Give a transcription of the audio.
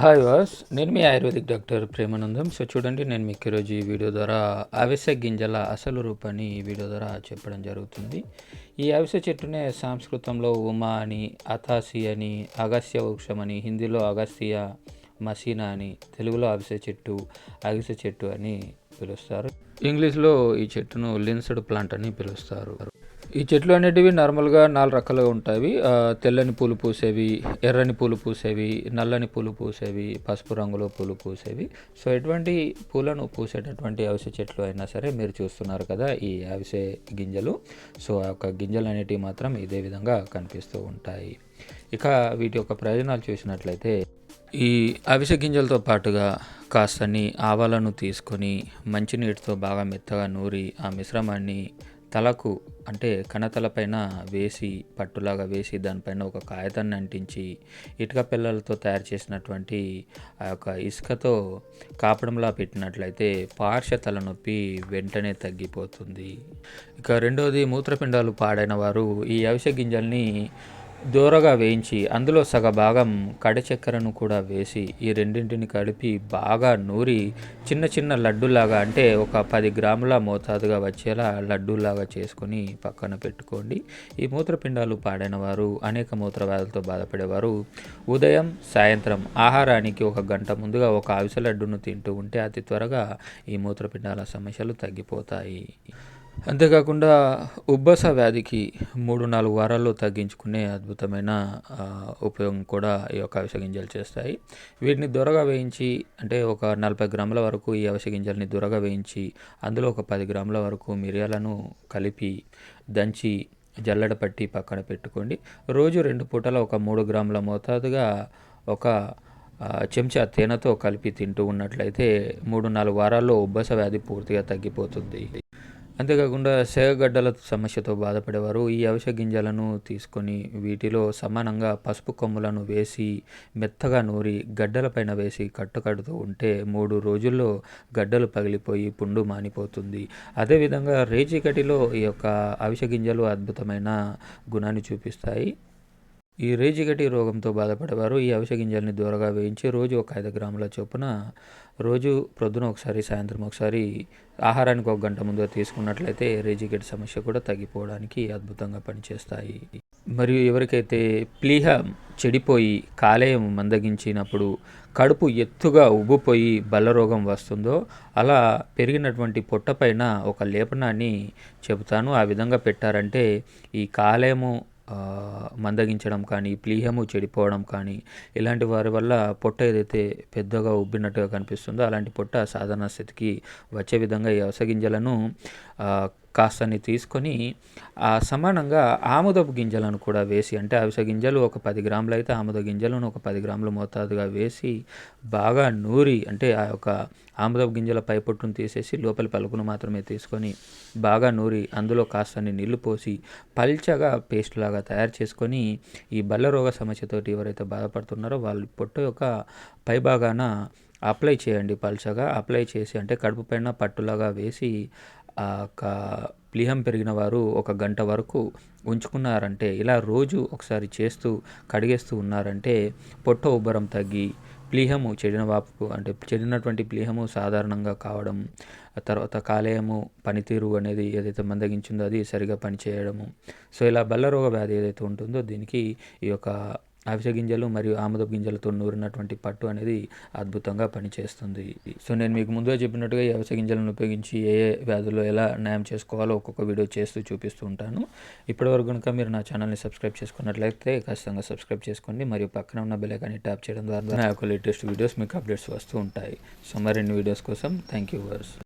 Hi వాస్ నేను మీ ఆయుర్వేదిక్ డాక్టర్ ప్రేమానందం. సో చూడండి నేను మీకు ఈరోజు ఈ వీడియో ద్వారా అవిసె గింజల అసలు రూపాన్ని ఈ వీడియో ద్వారా చెప్పడం జరుగుతుంది. ఈ అవిసె చెట్టునే సంస్కృతంలో ఉమా అని అతాసి అని అగస్య వృక్షం అని హిందీలో అగస్య మసీనా అని తెలుగులో అవిసె చెట్టు అవిసె చెట్టు అని పిలుస్తారు. ఇంగ్లీష్లో ఈ చెట్టును లిన్స్డ్ ప్లాంట్ అని పిలుస్తారు. ఈ చెట్లు అనేటివి నార్మల్గా నాలుగు రకాలుగా ఉంటాయి. తెల్లని పూలు పూసేవి ఎర్రని పూలు పూసేవి నల్లని పూలు పూసేవి పసుపు రంగులో పూలు పూసేవి. సో ఎటువంటి పూలను పూసేటటువంటి అవిసె చెట్లు అయినా సరే మీరు చూస్తున్నారు కదా ఈ అవిసె గింజలు. సో ఆ యొక్క గింజలు అనేటివి మాత్రం ఇదే విధంగా కనిపిస్తూ ఉంటాయి. ఇక వీటి యొక్క ప్రయోజనాలు చూసినట్లయితే ఈ అవిసె గింజలతో పాటుగా కాస్తని ఆవాలను తీసుకొని మంచినీటితో బాగా మెత్తగా నూరి ఆ మిశ్రమాన్ని తలకు అంటే కణతలపైన వేసి పట్టులాగా వేసి దానిపైన ఒక కాగితాన్ని అంటించి ఇటుక పిల్లలతో తయారు చేసినటువంటి ఆ యొక్క ఇసుకతో కాపడంలా పెట్టినట్లయితే పార్శ్వ తలనొప్పి వెంటనే తగ్గిపోతుంది. ఇక రెండవది మూత్రపిండాలు పాడైన వారు ఈ అవిసె గింజల్ని దూరగా వేయించి అందులో సగ భాగం కడ చక్కెరను కూడా వేసి ఈ రెండింటిని కలిపి బాగా నూరి చిన్న చిన్న లడ్డూలాగా అంటే ఒక పది గ్రాముల మోతాదుగా వచ్చేలా లడ్డూలాగా చేసుకొని పక్కన పెట్టుకోండి. ఈ మూత్రపిండాలు పాడైన వారు అనేక మూత్ర వ్యాధులతో బాధపడేవారు. ఉదయం సాయంత్రం ఆహారానికి ఒక గంట ముందుగా ఒక ఆవిస లడ్డును తింటూ ఉంటే అతి త్వరగా ఈ మూత్రపిండాల సమస్యలు తగ్గిపోతాయి. అంతేకాకుండా ఉబ్బస వ్యాధికి మూడు నాలుగు వారాల్లో తగ్గించుకునే అద్భుతమైన ఉపయోగం కూడా ఈ యొక్క అవిసె గింజలు చేస్తాయి. వీటిని దొరగా వేయించి అంటే ఒక నలభై గ్రాముల వరకు ఈ అవిసె గింజల్ని దొరగా వేయించి అందులో ఒక పది గ్రాముల వరకు మిరియాలను కలిపి దంచి జల్లెడ పట్టి పక్కన పెట్టుకోండి. రోజు రెండు పూటల ఒక మూడు గ్రాముల మోతాదుగా ఒక చెంచా తేనెతో కలిపి తింటూ ఉన్నట్లయితే మూడు నాలుగు వారాల్లో ఉబ్బస వ్యాధి పూర్తిగా తగ్గిపోతుంది. అంతేకాకుండా సేగగడ్డల సమస్యతో బాధపడేవారు ఈ అవిసె గింజలను తీసుకొని వీటిలో సమానంగా పసుపు కొమ్ములను వేసి మెత్తగా నూరి గడ్డలపైన వేసి కట్టుకడుతూ ఉంటే మూడు రోజుల్లో గడ్డలు పగిలిపోయి పుండు మానిపోతుంది. అదేవిధంగా రేచికటిలో ఈ యొక్క అవిసె గింజలు అద్భుతమైన గుణాన్ని చూపిస్తాయి. ఈ రేజిగటి రోగంతో బాధపడేవారు. ఈ అవిసె గింజల్ని దూరగా వేయించి రోజు ఒక ఐదు గ్రాముల చొప్పున రోజు ప్రొద్దున ఒకసారి సాయంత్రం ఒకసారి ఆహారానికి ఒక గంట ముందుగా తీసుకున్నట్లయితే రేజిగటి సమస్య కూడా తగ్గిపోవడానికి అద్భుతంగా పనిచేస్తాయి. మరియు ఎవరికైతే ప్లీహ చెడిపోయి కాలేయం మందగించినప్పుడు కడుపు ఎత్తుగా ఉబ్బిపోయి బల్లరోగం వస్తుందో అలా పెరిగినటువంటి పొట్టపైన ఒక లేపనాన్ని చెబుతాను. ఆ విధంగా పెట్టారంటే ఈ కాలేయము మందగించడం కానీ ప్లీహము చెడిపోవడం కానీ ఇలాంటి వారి వల్ల పొట్ట ఏదైతే పెద్దగా ఉబ్బినట్టుగా కనిపిస్తుందో అలాంటి పొట్ట సాధారణ స్థితికి వచ్చే విధంగా ఈ అవసగింజలను కాస్తని తీసుకొని సమానంగా ఆముదపు గింజలను కూడా వేసి అంటే అవిసె గింజలు ఒక పది గ్రాములు అయితే ఆముద గింజలను ఒక పది గ్రాముల మోతాదుగా వేసి బాగా నూరి అంటే ఆ యొక్క ఆముదపు గింజల పైపొట్టును తీసేసి లోపలి పలుకును మాత్రమే తీసుకొని బాగా నూరి అందులో కాస్తని నీళ్ళు పోసి పల్చగా పేస్ట్ లాగా తయారు చేసుకొని ఈ బల్ల రోగ సమస్యతోటి ఎవరైతే బాధపడుతున్నారో వాళ్ళు పొట్టు యొక్క పైభాగాన అప్లై చేయండి పల్చగా. అప్లై చేసి అంటే కడుపు పైన పట్టులాగా వేసి ఆ యొక్క ప్లీహం పెరిగిన వారు ఒక గంట వరకు ఉంచుకున్నారంటే ఇలా రోజు ఒకసారి చేస్తూ కడిగేస్తూ ఉన్నారంటే పొట్ట ఉబ్బరం తగ్గి ప్లీహము చెడిన వాపు అంటే చెడినటువంటి ప్లీహము సాధారణంగా కావడం తర్వాత కాలేయము పనితీరు అనేది ఏదైతే మందగించిందో అది సరిగా పనిచేయడము. సో ఇలా బల్లరోగ వ్యాధి ఏదైతే ఉంటుందో దీనికి ఈ యొక్క అవిసె గింజలు మరియు ఆముదపు గింజలతో నూరినటువంటి పట్టు అనేది అద్భుతంగా పనిచేస్తుంది. సో నేను మీకు ముందుగా చెప్పినట్టుగా ఈ అవిసె గింజలను ఉపయోగించి ఏ ఏ వ్యాధుల్లో ఎలా న్యాయం చేసుకోవాలో ఒక్కొక్క వీడియో చేస్తూ చూపిస్తూ ఉంటాను. ఇప్పటివరకు కనుక మీరు నా ఛానల్ని సబ్స్క్రైబ్ చేసుకున్నట్లయితే ఖచ్చితంగా సబ్స్క్రైబ్ చేసుకోండి. మరియు పక్కన ఉన్న బెలైకాన్ని ట్యాప్ చేయడం ద్వారా నా యొక్క లేటెస్ట్ వీడియోస్ మీకు అప్డేట్స్ వస్తూ ఉంటాయి. సో మరిన్ని వీడియోస్ కోసం థ్యాంక్ యూ వర్స్